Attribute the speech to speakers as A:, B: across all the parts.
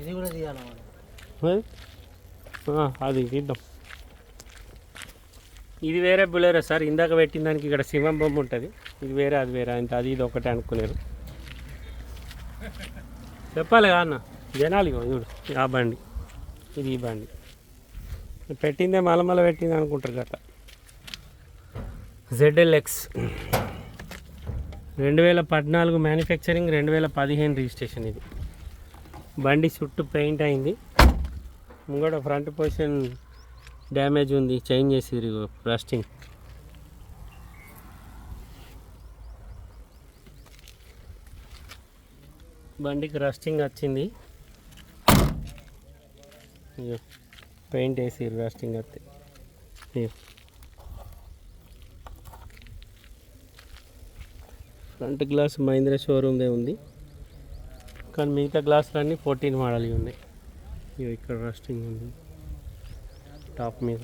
A: ఇది కూడా తీయాలా
B: అది తీద్దాం. ఇది వేరే బులేరా సార్ ఇందాక పెట్టిన దానికి ఇక్కడ సింహం బొమ్మ ఉంటుంది. ఇది వేరే అది వేరే అంటే అది ఇది ఒకటే అనుకున్నారు చెప్పాలి కదా అన్న జనాలు ఇగో చూడు ఆ బండి ఇది ఈ బండి. పెట్టిందే మలమల పెట్టింది అనుకుంటారు గట్ట జెడ్ఎల్ఎక్స్ రెండు వేల పద్నాలుగు మ్యానుఫ్యాక్చరింగ్ రెండు వేల పదిహేను రిజిస్ట్రేషన్ ఇది. బండి చుట్టూ పెయింట్ అయింది. ముంగడ ఫ్రంట్ పొజిషన్ డ్యామేజ్ ఉంది. చేంజ్ చేసిరు రస్టింగ్ బండికి రస్టింగ్ వచ్చింది. పెయింట్ వేసి రస్టింగ్ వస్తే ఫ్రంట్ గ్లాస్ మహీంద్రా షోరూమ్దే ఉంది. కానీ మిగతా గ్లాసులన్నీ ఫోర్టీన్ మోడల్ ఉన్నాయి. ఇవి ఇక్కడ రస్టింగ్ ఉంది. టాప్ మీద.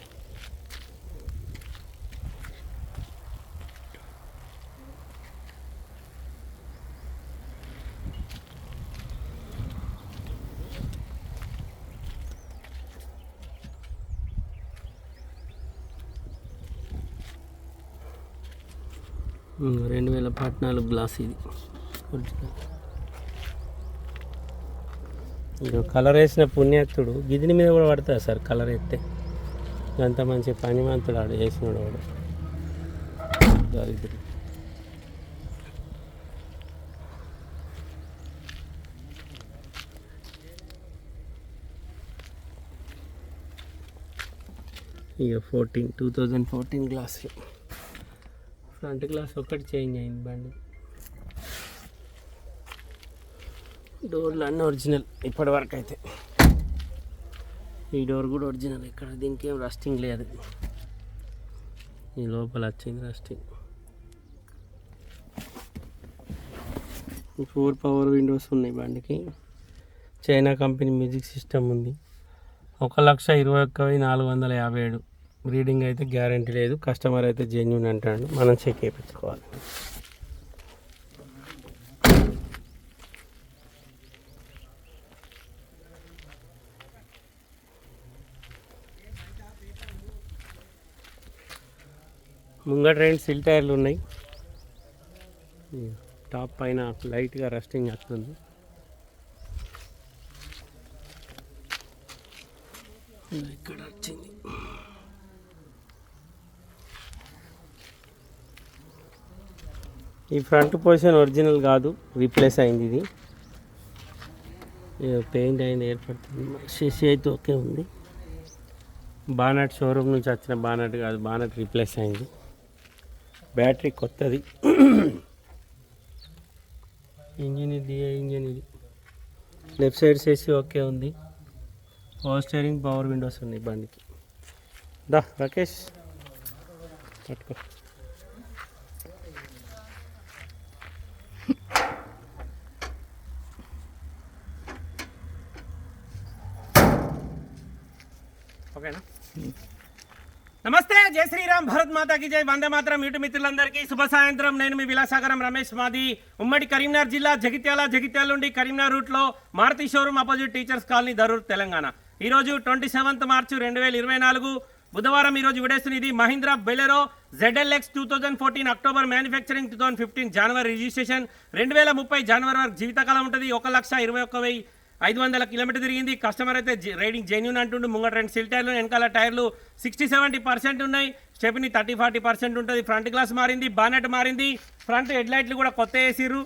B: రెండు వేల పద్నాలుగు గ్లాస్ ఇది. ఒరిజినల్ ఇక కలర్ వేసిన పుణ్యాత్తుడు గిదిని మీద కూడా పడుతుంది సార్ కలర్ ఎత్తే. అంత మంచి పనిమంతుడు ఆడు వేసినాడు వాడు. దరిద్రుడు. ఇక fourteen two thousand fourteen glass front glass ఒక్కటి చేంజ్ అయింది బండి. డోర్లు అన్నీ ఒరిజినల్ ఇప్పటి వరకు అయితే ఈ డోర్ కూడా ఒరిజినల్ ఇక్కడ దీనికి ఏం రస్టింగ్ లేదు. ఈ లోపల వచ్చింది రస్టింగ్. ఫోర్ పవర్ విండోస్ ఉన్నాయి బండికి. చైనా కంపెనీ మ్యూజిక్ సిస్టమ్ ఉంది. ఒక లక్ష ఇరవై ఒక్క నాలుగు వందల యాభై ఏడు. రీడింగ్ అయితే గ్యారంటీ లేదు. కస్టమర్ అయితే జెన్యున్ అంటాడు. మనం చెక్ చేయించుకోవాలి. ముంగట రెండు సిల్ టైర్లు ఉన్నాయి. టాప్ పైన లైట్గా రస్టింగ్ వస్తుంది ఇక్కడ వచ్చింది. ఈ ఫ్రంట్ పొజిషన్ ఒరిజినల్ కాదు రీప్లేస్ అయింది ఇది. పెయింట్ అయింది ఏర్పడుతుంది. శశి అయితే ఓకే ఉంది. బానట్ షోరూమ్ నుంచి వచ్చిన బానట్ కాదు బానట్ రీప్లేస్ అయింది. బ్యాటరీ కొత్తది. ఇంజిన్ ఇది ఏ ఇంజిన్ ఇది? లెఫ్ట్ సైడ్ చేసి ఓకే ఉంది. పవర్ స్టీరింగ్ పవర్ విండోస్ ఉన్నాయి బండికి. దా రాకేష్. పట్టుకో. ఓకేనా? నమస్తే జై శ్రీరామ్ భరత్ మాతాకి జై. వందే మాత్రం ఇటు మిత్రులందరికీ శుభ సాయంత్రం. నేను మీ విలాసాగరం రమేష్ మాది. ఉమ్మడి కరీంనగర్ జిల్లా జగిత్యాల జగిత్యాల నుండి కరీంనగర్ రూట్లో Maruti showroom opposite teachers colony Darur Telangana. ఈ రోజు ట్వంటీ సెవెంత్ మార్చి రెండు వేల ఇరవై నాలుగు. బుధవారం ఈరోజు విడేస్తున్నది విడేస్తున్న ఇది Mahindra Bolero ZLX two thousand fourteen October manufacturing two thousand fifteen జనవరి రిజిస్ట్రేషన్ రెండు వేల ముప్పై జనవరి వరకు జీవితకాలం ఉంటుంది. ఒక లక్ష ఇరవై ఒక్క వెయ్యి ఐదు వందల కిలోమీటర్ తిరిగింది. కస్టమర్ అయితే రైడింగ్ జెన్యున్ అంటుండు. ముంగట రెండు సిల్ టైర్లు వెనకాల టైర్లు సిక్స్టీ సెవెంటీ పర్సెంట్ ఉన్నాయి. స్టెప్ని థర్టీ ఫార్టీ పర్సెంట్ ఉంటుంది. ఫ్రంట్ గ్లాస్ మారింది. బానెట్ మారింది. ఫ్రంట్ హెడ్ లైట్లు కూడా కొత్త వేసిర్రు.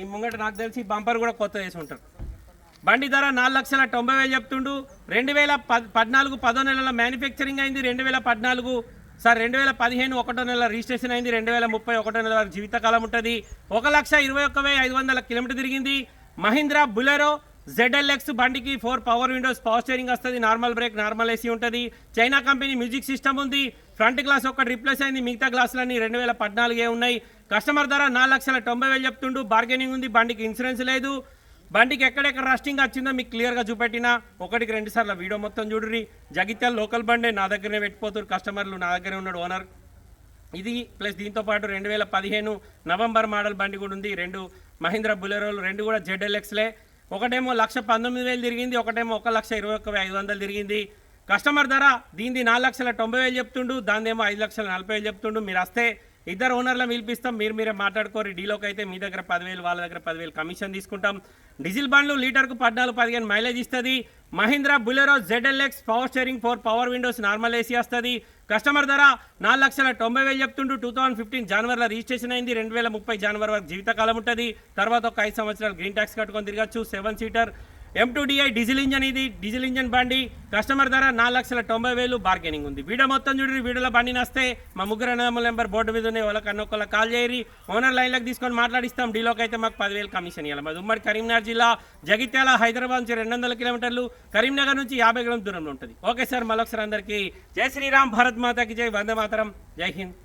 B: ఈ ముంగట నాకు తెలిసి బంపర్ కూడా కొత్త వేసి ఉంటారు. బండి ధర నాలుగు లక్షల తొంభై వేలు చెప్తుండు. రెండు వేల పద్ పద్నాలుగు పదో నెలల మ్యానుఫ్యాక్చరింగ్ అయింది. రెండు వేల పద్నాలుగు సార్ రెండు వేల పదిహేను ఒకటో నెల రిజిస్ట్రేషన్ అయింది. రెండు వేల ముప్పై ఒకటో నెల వరకు జీవితకాలం ఉంటుంది. ఒక లక్ష ఇరవై ఒక్క వెయ్యి ఐదు వందల కిలోమీటర్ తిరిగింది. మహీంద్రా బులెరో జెడ్ఎల్ఎక్స్ బండికి four power windows power steering వస్తుంది నార్మల్ బ్రేక్ నార్మల్ ఏసీ ఉంటుంది. చైనా కంపెనీ మ్యూజిక్ సిస్టమ్ ఉంది. ఫ్రంట్ గ్లాస్ ఒకటి రిప్లేస్ అయింది. మిగతా గ్లాసులన్నీ రెండు వేల పద్నాలుగే ఉన్నాయి. కస్టమర్ ధర నాలుగు లక్షల తొంభై వేలు చెప్తుండు. బార్గెనింగ్ ఉంది. బండికి ఇన్సూరెన్స్ లేదు. బండికి ఎక్కడెక్కడ రస్టింగ్ వచ్చిందో మీకు క్లియర్గా చూపెట్టిన ఒకటికి రెండు సార్లు వీడియో మొత్తం చూడుర్రి. జగిత్యాల లోకల్ బండే నా దగ్గరనే పెట్టిపోతారు కస్టమర్లు. నా దగ్గరే ఉన్నాడు ఓనర్. ఇది ప్లస్ దీంతో పాటు రెండు వేల పదిహేను నవంబర్ మోడల్ బండి కూడా ఉంది. రెండు మహీంద్రా బులెరోలు రెండు కూడా జెడ్ఎల్ఎక్స్లే ఒకటేమో లక్ష పంతొమ్మిది వేలు తిరిగింది ఒకటేమో ఒక లక్ష ఇరవై ఒక్క ఐదు వందలు తిరిగింది. కస్టమర్ ధర దీనిది నాలుగు లక్షల తొంభై వేలు చెప్తుండు దానిదేమో ఐదు లక్షల నలభై వేలు చెప్తుండు. మీరు వస్తే ఇద్దరు ఓనర్ల పిలిపిస్తాం మీరు మీరే మాట్లాడుకోరు. డీలోకి అయితే మీ దగ్గర పదివేలు వాళ్ళ దగ్గర పదివేలు కమిషన్ తీసుకుంటాం. డీజిల్ బండ్లు లీటర్కు పద్నాలుగు పదిహేను మైలేజ్ ఇస్తుంది. Mahindra Bolero ZLX power steering four power windows normal AC వస్తుంది. కస్టమర్ ధర నాలుగు లక్షల తొంభై వేలు చెప్తుంటూ టూ థౌసండ్ ఫిఫ్టీన్ జనవరిలో రిజిస్ట్రేషన్ అయింది. రెండు వేల ముప్పై జనవరి వరకు జీవితకాలం ఉంటుంది. తర్వాత ఒక ఐదు సంవత్సరాలు గ్రీన్ ట్యాక్స్ కట్టుకొని తిరగచ్చు. Seven seater M two DI diesel engine ఇది డీజిల్ ఇంజన్ బండి. కస్టమర్ ధర నాలుగు లక్షల తొంభై వేలు బార్గెనింగ్ ఉంది. వీడియో మొత్తం చూడండి వీడియోలో బండి నస్తే. మా ముగ్గురు అన్నదమ్ముల నెంబర్ బోర్డు మీద ఉన్నాయి వాళ్ళకి అన్నొక్కళ్ళ కాల్ చేయరి ఓనర్ లైన్లకు తీసుకొని మాట్లాడిస్తాం. డీలోకి అయితే మాకు పదివేలు కమిషన్ ఇవ్వాలి మాది ఉమ్మడి కరీంనగర్ జిల్లా జగిత్యాల హైదరాబాద్ నుంచి రెండు వందల కిలోమీటర్లు కరీంనగర్ నుంచి యాభై కిలోమీటర్ దూరంలో ఉంటుంది. ఓకే సార్ మరొకసారి అందరికీ జై శ్రీరామ్ భారత్ మాతాకి జై వందే మాతరం జై హింద్.